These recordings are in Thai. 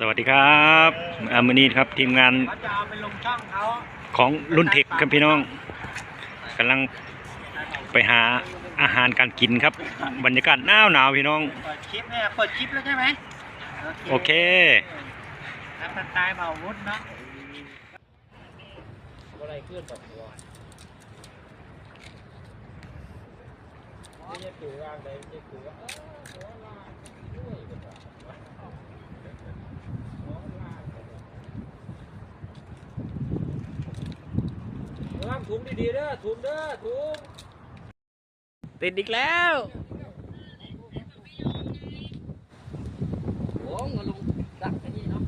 สวัสดีครับอามือนี้ครับทีมงานเขาจะเอาไปลงช่องเขาของรุ่นเทคครับพี่น้องกำลังไปหาอาหารการกินครับ บรรยากาศหนาวหนาวพี่น้องเปิดคลิปเนี่ยเปิดคลิปแล้วใช่ไหมโอเคทำสไตล์เบาวุฒเนาะอะไรเคลื่อนแบบวัวไม่ใช่ถือร่างใดไม่ใช่ถือว่าเออหัวลากด้วยกันว่ะหัวลาก ระวังถุงดีๆเด้อถุงเด้อถุงติดอีกแล้วโอ้งลงดักแค่นี้เนาะ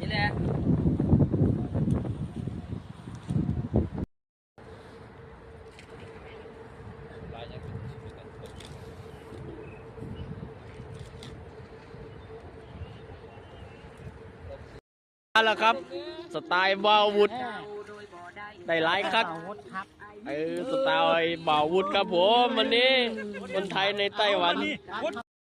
นี่แหละ ล้วครับ สไตล์บาวุฒได้หลายคักเบาวุฒครับ เออ สไตล์บาวุฒครับผมวันนี้คนไทยในไต้หวัน